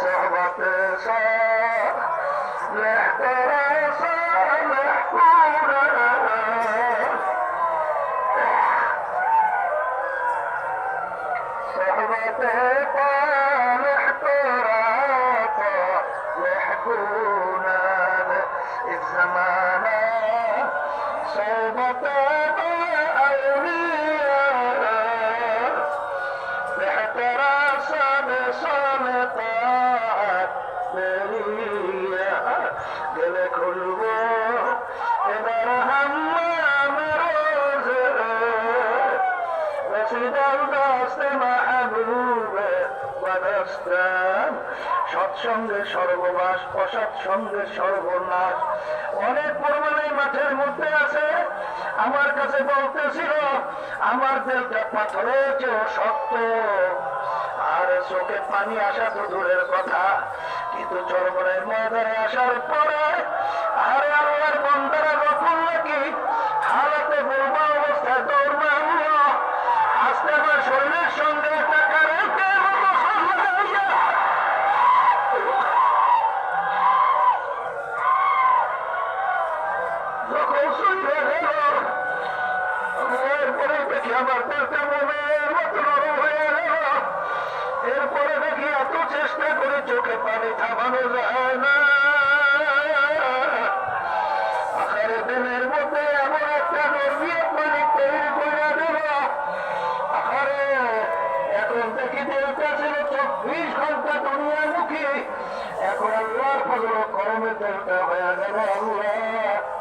صحبة صار محترم صار محكومة صحبة طالح طراطة সৎসঙ্গে সর্ববাস অসৎসঙ্গে সর্বনাশ। অনেক পরিমাণে মাঠের মধ্যে আছে। আমার কাছে বলতেছিল, আমার দেলটা পাথরের চেয়েও শক্ত। আর চোখে পানি আসা তো দূরের কথা, কিন্তু চরমনের ময়দানে আসার পরে, আরে আল্লাহর আমার পেটে মনের মতো এরপরে দেখি এত চেষ্টা করে চোখে পানি থামানো যায় না দিনের মধ্যে এমন একটা নর্মিয়ে পানি তৈরি করে দিল আখারে এখন দেখি ছিল চব্বিশ ঘণ্টা দুনিয়ামুখী এখন আল্লাহর ফজল করমে দেলটা হয়ে গেল আল্লাহ।